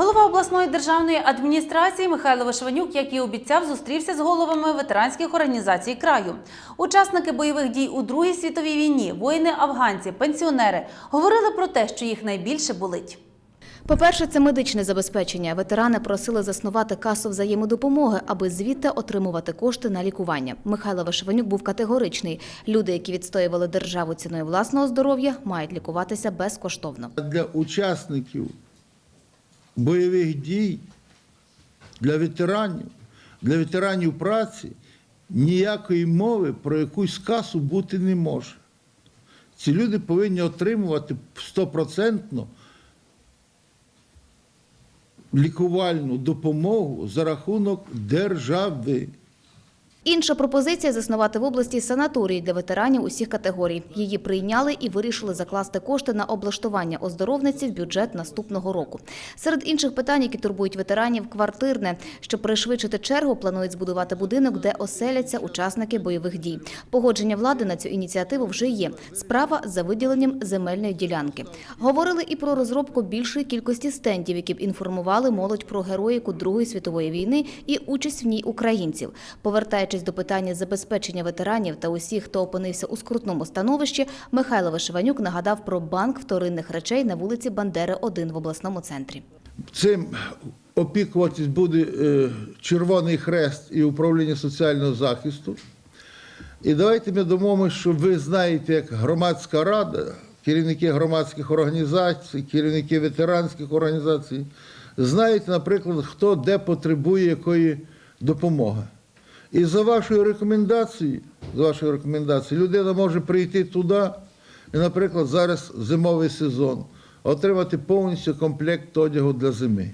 Голова обласної державної адміністрації Михайло Вишванюк, як і обіцяв, зустрівся з головами ветеранських організацій краю. Учасники бойових дій у Другій світовій війні, воїни-афганці, пенсіонери говорили про те, що їх найбільше болить. По-перше, це медичне забезпечення. Ветерани просили заснувати касу взаємодопомоги, аби звідти отримувати кошти на лікування. Михайло Вишиванюк був категоричний. Люди, які відстоювали державу ціною власного здоров'я, мають лікуватися безкоштовно. для учасників бойових дій, для ветеранів, для ветеранів праці ніякої мови про якусь касу бути не може. Ці люди повинні отримувати стопроцентно лікувальну допомогу за рахунок держави. Інша пропозиція заснувати в області санаторії для ветеранів усіх категорій. Її прийняли і вирішили закласти кошти на облаштування оздоровниці в бюджет наступного року. Серед інших питань, які турбують ветеранів, квартирне. Щоб пришвидшити чергу, планують збудувати будинок, де оселяться учасники бойових дій. Погодження влади на цю ініціативу вже є. Справа за виділенням земельної ділянки. Говорили і про розробку більшої кількості стендів, які б інформували молодь про героїку Другої світової війни і участь в ній українців. Повертаючись до питання забезпечення ветеранів та усіх, хто опинився у скрутному становищі, Михайло Вишиванюк нагадав про банк вторинних речей на вулиці Бандери, 1 в обласному центрі. Цим опікуватись буде е, Червоний Хрест і управління соціального захисту. І давайте ми домовимося, що ви знаєте, як громадська рада, керівники громадських організацій, керівники ветеранських організацій, знаєте, наприклад, хто де потребує якої допомоги. І за вашою рекомендацією, за вашою рекомендацією, людина може прийти туди, і, наприклад, зараз зимовий сезон, отримати повністю комплект одягу для зими.